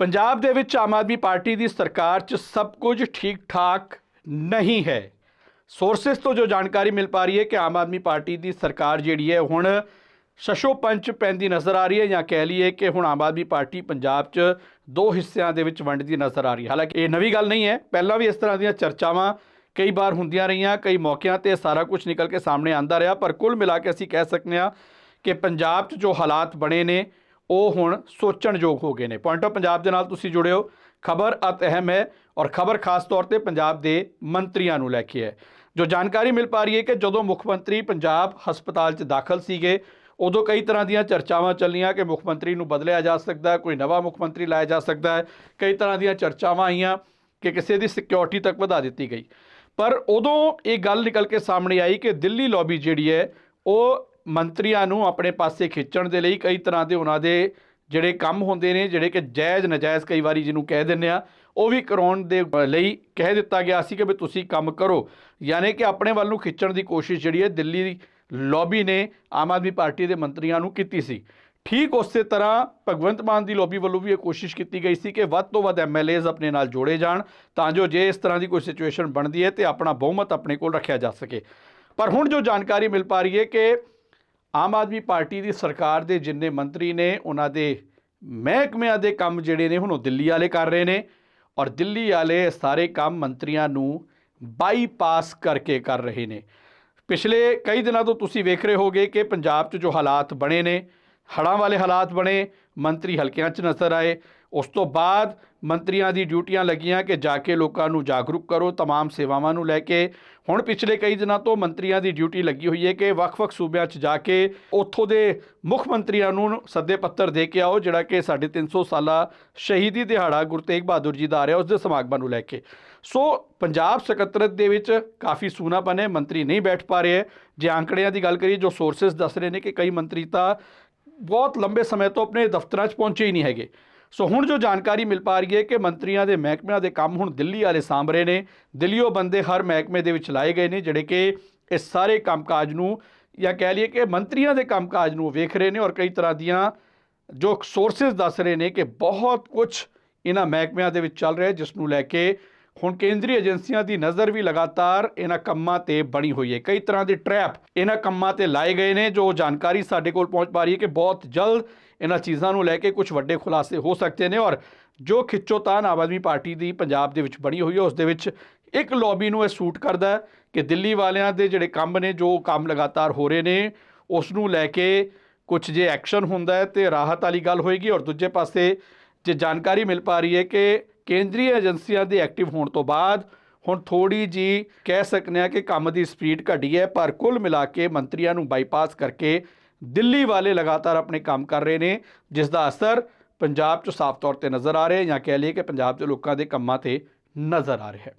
ਪੰਜਾਬ ਦੇ ਵਿੱਚ ਆਮ ਆਦਮੀ ਪਾਰਟੀ ਦੀ ਸਰਕਾਰ 'ਚ ਸਭ ਕੁਝ ਠੀਕ ਠਾਕ ਨਹੀਂ ਹੈ। ਸੋਰਸਸ ਤੋਂ ਜੋ ਜਾਣਕਾਰੀ ਮਿਲ ਪਾ ਰਹੀ ਹੈ ਕਿ ਆਮ ਆਦਮੀ ਪਾਰਟੀ ਦੀ ਸਰਕਾਰ ਜਿਹੜੀ ਹੈ, ਹੁਣ ਸ਼ਸ਼ੋ ਪੰਚ ਪੈਂਦੀ ਨਜ਼ਰ ਆ ਰਹੀ ਹੈ ਜਾਂ ਕਹਿ ਲਈਏ ਕਿ ਹੁਣ ਆਮ ਆਦਮੀ ਪਾਰਟੀ ਪੰਜਾਬ 'ਚ ਦੋ ਹਿੱਸਿਆਂ ਦੇ ਵਿੱਚ ਵੰਡਦੀ ਨਜ਼ਰ ਆ ਰਹੀ ਹੈ। ਹਾਲਾਂਕਿ ਇਹ ਨਵੀਂ ਗੱਲ ਨਹੀਂ ਹੈ। ਪਹਿਲਾਂ ਵੀ ਇਸ ਤਰ੍ਹਾਂ ਦੀਆਂ ਚਰਚਾਵਾਂ ਕਈ ਵਾਰ ਹੁੰਦੀਆਂ ਰਹੀਆਂ, ਕਈ ਮੌਕਿਆਂ ਤੇ ਸਾਰਾ ਕੁਝ ਨਿਕਲ ਕੇ ਸਾਹਮਣੇ ਆਂਦਾ ਰਿਹਾ, ਪਰ ਕੁੱਲ ਮਿਲਾ ਕੇ ਅਸੀਂ ਕਹਿ ਸਕਦੇ ਹਾਂ ਕਿ ਪੰਜਾਬ 'ਚ ਜੋ ਹਾਲਾਤ ਬਣੇ ਨੇ ਉਹ ਹੁਣ ਸੋਚਣਯੋਗ ਹੋ ਗਏ ਨੇ। ਪੁਆਇੰਟ ਆਫ ਪੰਜਾਬ ਦੇ ਨਾਲ ਤੁਸੀਂ ਜੁੜੇ ਹੋ। ਖਬਰ ਅਤ ਅਹਿਮ ਹੈ ਔਰ ਖਬਰ ਖਾਸ ਤੌਰ ਤੇ ਪੰਜਾਬ ਦੇ ਮੰਤਰੀਆਂ ਨੂੰ ਲੈ ਕੇ ਹੈ। ਜੋ ਜਾਣਕਾਰੀ ਮਿਲ ਪਾ ਰਹੀ ਹੈ ਕਿ ਜਦੋਂ ਮੁੱਖ ਮੰਤਰੀ ਪੰਜਾਬ ਹਸਪਤਾਲ 'ਚ ਦਾਖਲ ਸੀਗੇ, ਉਦੋਂ ਕਈ ਤਰ੍ਹਾਂ ਦੀਆਂ ਚਰਚਾਵਾਂ ਚੱਲੀਆਂ ਕਿ ਮੁੱਖ ਮੰਤਰੀ ਨੂੰ ਬਦਲਿਆ ਜਾ ਸਕਦਾ ਹੈ, ਕੋਈ ਨਵਾਂ ਮੁੱਖ ਮੰਤਰੀ ਲਾਇਆ ਜਾ ਸਕਦਾ ਹੈ। ਕਈ ਤਰ੍ਹਾਂ ਦੀਆਂ ਚਰਚਾਵਾਂ ਆਈਆਂ ਕਿ ਕਿਸੇ ਦੀ ਸਿਕਿਉਰਿਟੀ ਤੱਕ ਵਧਾ ਦਿੱਤੀ ਗਈ। ਪਰ ਉਦੋਂ ਇਹ ਗੱਲ ਨਿਕਲ ਕੇ ਸਾਹਮਣੇ ਆਈ ਕਿ ਦਿੱਲੀ ਲੌਬੀ ਜਿਹੜੀ ਹੈ, ਉਹ ਮੰਤਰੀਆਂ ਨੂੰ ਆਪਣੇ ਪਾਸੇ ਖਿੱਚਣ ਦੇ ਲਈ ਕਈ ਤਰ੍ਹਾਂ ਦੇ ਉਹਨਾਂ ਦੇ ਜਿਹੜੇ ਕੰਮ ਹੁੰਦੇ ਨੇ, ਜਿਹੜੇ ਕਿ ਜਾਇਜ਼, ਨਜਾਇਜ਼ ਕਈ ਵਾਰੀ ਜਿਹਨੂੰ ਕਹਿ ਦਿੰਦੇ ਆ ਉਹ ਵੀ ਕਰਾਉਣ ਦੇ ਲਈ ਕਹਿ ਦਿੱਤਾ ਗਿਆ ਸੀ ਕਿ ਵੀ ਤੁਸੀਂ ਕੰਮ ਕਰੋ। ਯਾਨੀ ਕਿ ਆਪਣੇ ਵੱਲ ਨੂੰ ਖਿੱਚਣ ਦੀ ਕੋਸ਼ਿਸ਼ ਜਿਹੜੀ ਹੈ ਦਿੱਲੀ ਲੌਬੀ ਨੇ ਆਮ ਆਦਮੀ ਪਾਰਟੀ ਦੇ ਮੰਤਰੀਆਂ ਨੂੰ ਕੀਤੀ ਸੀ। ਠੀਕ ਉਸੇ ਤਰ੍ਹਾਂ ਭਗਵੰਤ ਮਾਨ ਦੀ ਲੌਬੀ ਵੱਲੋਂ ਵੀ ਇਹ ਕੋਸ਼ਿਸ਼ ਕੀਤੀ ਗਈ ਸੀ ਕਿ ਵੱਧ ਤੋਂ ਵੱਧ ਐਮਐਲਏਜ਼ ਆਪਣੇ ਨਾਲ ਜੋੜੇ ਜਾਣ, ਤਾਂ ਜੋ ਜੇ ਇਸ ਤਰ੍ਹਾਂ ਦੀ ਕੋਈ ਸਿਚੁਏਸ਼ਨ ਬਣਦੀ ਹੈ ਤੇ ਆਪਣਾ ਬਹੁਮਤ ਆਪਣੇ ਕੋਲ ਰੱਖਿਆ ਜਾ ਸਕੇ। ਪਰ ਹੁਣ ਜੋ ਜਾਣਕਾਰੀ ਮਿਲ ਪਾ ਰਹੀ ਹੈ ਕਿ ਆਮ ਆਦਮੀ ਪਾਰਟੀ ਦੀ ਸਰਕਾਰ ਦੇ ਜਿੰਨੇ ਮੰਤਰੀ ਨੇ, ਉਹਨਾਂ ਦੇ ਮਹਿਕਮਿਆਂ ਦੇ ਕੰਮ ਜਿਹੜੇ ਨੇ, ਹੁਣ ਉਹ ਦਿੱਲੀ ਵਾਲੇ ਕਰ ਰਹੇ ਨੇ ਔਰ ਦਿੱਲੀ ਵਾਲੇ ਸਾਰੇ ਕੰਮ ਮੰਤਰੀਆਂ ਨੂੰ ਬਾਈਪਾਸ ਕਰਕੇ ਕਰ ਰਹੇ ਨੇ। ਪਿਛਲੇ ਕਈ ਦਿਨਾਂ ਤੋਂ ਤੁਸੀਂ ਵੇਖ ਰਹੇ ਹੋਗੇ ਕਿ ਪੰਜਾਬ 'ਚ ਜੋ ਹਾਲਾਤ ਬਣੇ ਨੇ, ਹੜ੍ਹਾਂ ਵਾਲੇ ਹਾਲਾਤ ਬਣੇ, ਮੰਤਰੀ ਹਲਕਿਆਂ 'ਚ ਨਜ਼ਰ ਆਏ ਉਸ ਤੋਂ ਬਾਅਦ ਮੰਤਰੀਆਂ ਦੀ ਡਿਊਟੀਆਂ ਲੱਗੀਆਂ ਕਿ ਜਾ ਕੇ ਲੋਕਾਂ ਨੂੰ ਜਾਗਰੂਕ ਕਰੋ तमाम ਸੇਵਾਵਾਂ ਨੂੰ ਲੈ ਕੇ। ਹੁਣ ਪਿਛਲੇ ਕਈ ਦਿਨਾਂ ਤੋਂ ਮੰਤਰੀਆਂ ਦੀ ਡਿਊਟੀ ਲੱਗੀ ਹੋਈ ਹੈ ਕਿ ਵੱਖ-ਵੱਖ ਸੂਬਿਆਂ 'ਚ ਜਾ ਕੇ ਉੱਥੋਂ ਦੇ ਮੁੱਖ ਮੰਤਰੀਆਂ ਨੂੰ ਸੱਦੇ ਪੱਤਰ ਦੇ ਕੇ ਆਓ, ਜਿਹੜਾ ਕਿ 350 ਸਾਲਾ ਸ਼ਹੀਦੀ ਦਿਹਾੜਾ ਗੁਰੂ ਤੇਗ ਬਹਾਦਰ ਜੀ ਦਾ ਆ ਰਿਹਾ, ਉਸ ਦੇ ਸਮਾਗਮਾਂ ਨੂੰ ਲੈ ਕੇ। ਸੋ ਪੰਜਾਬ ਸਕੱਤਰਤ ਦੇ ਵਿੱਚ ਕਾਫੀ ਸੂਨਾਪਨ ਹੈ ਮੰਤਰੀ ਨਹੀਂ ਬੈਠ ਪਾ ਰਹੇ। ਜੇ ਆંકੜਿਆਂ ਦੀ ਗੱਲ ਕਰੀਏ, ਜੋ ਸੋਰਸਸ ਦੱਸ ਰਹੇ ਨੇ ਕਿ ਕਈ ਮੰਤਰੀ ਤਾਂ ਬਹੁਤ ਲੰਬੇ ਸਮੇਂ ਤੋਂ ਆਪਣੇ ਦਫ਼ਤਰਾਂ 'ਚ ਪਹੁੰਚੇ ਹੀ ਨਹੀਂ ਹੈਗੇ। ਸੋ ਹੁਣ ਜੋ ਜਾਣਕਾਰੀ ਮਿਲ ਪਾ ਰਹੀ ਹੈ ਕਿ ਮੰਤਰੀਆਂ ਦੇ ਮਹਿਕਮਿਆਂ ਦੇ ਕੰਮ ਹੁਣ ਦਿੱਲੀ ਵਾਲੇ ਸਾਂਭ ਰਹੇ ਨੇ। ਦਿੱਲੀੋਂ ਬੰਦੇ ਹਰ ਮਹਿਕਮੇ ਦੇ ਵਿੱਚ ਲਾਏ ਗਏ ਨੇ, ਜਿਹੜੇ ਕਿ ਇਸ ਸਾਰੇ ਕੰਮਕਾਜ ਨੂੰ ਜਾਂ ਕਹਿ ਲਈਏ ਕਿ ਮੰਤਰੀਆਂ ਦੇ ਕੰਮਕਾਜ ਨੂੰ ਵੇਖ ਰਹੇ ਨੇ ਔਰ ਕਈ ਤਰ੍ਹਾਂ ਦੀਆਂ ਜੋ ਸੋਰਸਸ ਦੱਸ ਰਹੇ ਨੇ ਕਿ ਬਹੁਤ ਕੁਝ ਇਹਨਾਂ ਮਹਿਕਮਿਆਂ ਦੇ ਵਿੱਚ ਚੱਲ ਰਿਹਾ ਜਿਸ ਨੂੰ ਲੈ ਕੇ ਹੁਣ ਕੇਂਦਰੀ ਏਜੰਸੀਆਂ ਦੀ ਨਜ਼ਰ ਵੀ ਲਗਾਤਾਰ ਇਹਨਾਂ ਕੰਮਾਂ ਤੇ ਬਣੀ ਹੋਈ ਹੈ। ਕਈ ਤਰ੍ਹਾਂ ਦੇ ਟਰੈਪ ਇਹਨਾਂ ਕੰਮਾਂ ਤੇ ਲਾਏ ਗਏ ਨੇ, ਜੋ ਜਾਣਕਾਰੀ ਸਾਡੇ ਕੋਲ ਪਹੁੰਚ ਪਾ ਰਹੀ ਹੈ ਕਿ ਬਹੁਤ ਜਲਦ ਇਹਨਾਂ ਚੀਜ਼ਾਂ ਨੂੰ ਲੈ ਕੇ ਕੁਝ ਵੱਡੇ ਖੁਲਾਸੇ ਹੋ ਸਕਦੇ ਨੇ ਔਰ ਜੋ ਖਿੱਚੋਤਾਨ ਆਮ ਆਦਮੀ ਪਾਰਟੀ ਦੀ ਪੰਜਾਬ ਦੇ ਵਿੱਚ ਬਣੀ ਹੋਈ ਹੈ, ਉਸ ਦੇ ਵਿੱਚ ਇੱਕ ਲੌਬੀ ਨੂੰ ਇਹ ਸੂਟ ਕਰਦਾ ਹੈ ਕਿ ਦਿੱਲੀ ਵਾਲਿਆਂ ਦੇ ਜਿਹੜੇ ਕੰਮ ਨੇ, ਜੋ ਕੰਮ ਲਗਾਤਾਰ ਹੋ ਰਹੇ ਨੇ, ਉਸ ਨੂੰ ਲੈ ਕੇ ਕੁਝ ਜੇ ਐਕਸ਼ਨ ਹੁੰਦਾ ਹੈ ਤੇ ਰਾਹਤ ਵਾਲੀ ਗੱਲ ਹੋਏਗੀ ਔਰ ਦੂਜੇ ਪਾਸੇ ਜੇ ਜਾਣਕਾਰੀ ਮਿਲ ਪਾ ਰਹੀ ਹੈ ਕਿ ਕੇਂਦਰੀ ਏਜੰਸੀਆਂ ਦੇ ਐਕਟਿਵ ਹੋਣ ਤੋਂ ਬਾਅਦ ਹੁਣ ਥੋੜੀ ਜੀ ਕਹਿ ਸਕਨੇ ਆ ਕਿ ਕੰਮ ਦੀ ਸਪੀਡ ਘਟੀ ਹੈ, ਪਰ ਕੁੱਲ ਮਿਲਾ ਕੇ ਮੰਤਰੀਆਂ ਨੂੰ ਬਾਈਪਾਸ ਕਰਕੇ ਦਿੱਲੀ ਵਾਲੇ ਲਗਾਤਾਰ ਆਪਣੇ ਕੰਮ ਕਰ ਰਹੇ ਨੇ, ਜਿਸ ਦਾ ਅਸਰ ਪੰਜਾਬ 'ਚ ਸਾਫ਼ ਤੌਰ ਤੇ ਨਜ਼ਰ ਆ ਰਿਹਾ ਹੈ ਜਾਂ ਕਹਿ ਲਈਏ ਕਿ ਪੰਜਾਬ ਦੇ ਲੋਕਾਂ ਦੇ ਕੰਮਾਂ ਤੇ ਨਜ਼ਰ ਆ ਰਿਹਾ ਹੈ।